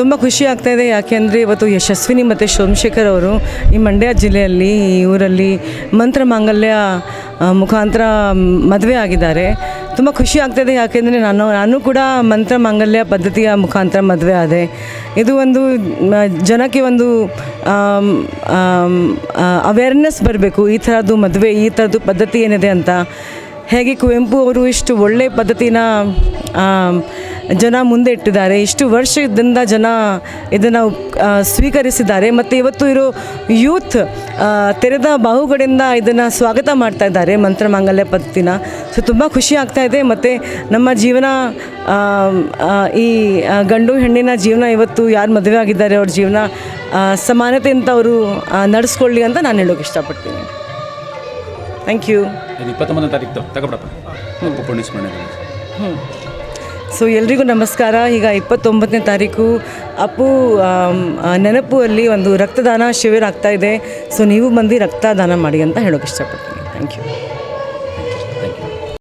ತುಂಬ ಖುಷಿ ಆಗ್ತಾ ಇದೆ. ಯಾಕೆಂದರೆ ಇವತ್ತು ಯಶಸ್ವಿನಿ ಮತ್ತು ಸೋಮಶೇಖರ್ ಅವರು ಈ ಮಂಡ್ಯ ಜಿಲ್ಲೆಯಲ್ಲಿ, ಈ ಊರಲ್ಲಿ ಮಂತ್ರ ಮಾಂಗಲ್ಯ ಮುಖಾಂತರ ಮದುವೆ ಆಗಿದ್ದಾರೆ. ತುಂಬ ಖುಷಿ ಆಗ್ತಾಯಿದೆ ಯಾಕೆಂದರೆ ನಾನು ನಾನು ಕೂಡ ಮಂತ್ರ ಮಾಂಗಲ್ಯ ಪದ್ಧತಿಯ ಮುಖಾಂತರ ಮದುವೆ ಆದೆ. ಇದು ಒಂದು ಜನಕ್ಕೆ ಒಂದು ಅವೇರ್ನೆಸ್ ಬರಬೇಕು. ಈ ಥರದ್ದು ಮದುವೆ, ಈ ಥರದ್ದು ಪದ್ಧತಿ ಏನಿದೆ ಅಂತ. ಹೇಗೆ ಕುವೆಂಪು ಅವರು ಇಷ್ಟು ಒಳ್ಳೆಯ ಪದ್ಧತಿನ ಜನ ಮುಂದೆ ಇಟ್ಟಿದ್ದಾರೆ. ಇಷ್ಟು ವರ್ಷದಿಂದ ಜನ ಇದನ್ನು ಸ್ವೀಕರಿಸಿದ್ದಾರೆ. ಮತ್ತು ಇವತ್ತು ಇರೋ ಯೂತ್ ತೆರೆದ ಬಾಹುಗಳಿಂದ ಇದನ್ನು ಸ್ವಾಗತ ಮಾಡ್ತಾ ಇದ್ದಾರೆ ಮಂತ್ರ ಮಾಂಗಲ್ಯ ಪದ್ಧತಿನ ಸೊ ತುಂಬ ಖುಷಿ ಆಗ್ತಾ ಇದೆ. ಮತ್ತು ನಮ್ಮ ಜೀವನ ಈ ಗಂಡು ಹೆಣ್ಣಿನ ಜೀವನ ಇವತ್ತು ಯಾರು ಮದುವೆ ಆಗಿದ್ದಾರೆ ಅವ್ರ ಜೀವನ ಸಮಾನತೆಯಿಂದ ಅವರು ನಡೆಸ್ಕೊಳ್ಳಿ ಅಂತ ನಾನು ಹೇಳೋಕೆ ಇಷ್ಟಪಡ್ತೀನಿ. ಥ್ಯಾಂಕ್ ಯು ಇಪ್ಪತ್ತೊಂಬತ್ತನೇ ತಾರೀಕು ತಗೊಬಿಡಪ್ಪ ಹ್ಞೂ ಸೊ ಎಲ್ರಿಗೂ ನಮಸ್ಕಾರ. ಈಗ ಇಪ್ಪತ್ತೊಂಬತ್ತನೇ ತಾರೀಕು. ಅಪ್ಪು ನೆನಪು ಅಲ್ಲಿ ಒಂದು ರಕ್ತದಾನ ಶಿಬಿರ ಆಗ್ತಾ ಇದೆ. ಸೊ ನೀವು ಬಂದು ರಕ್ತದಾನ ಮಾಡಿ ಅಂತ ಹೇಳೋಕೆ ಇಷ್ಟಪಡ್ತೀನಿ. Thank you thank you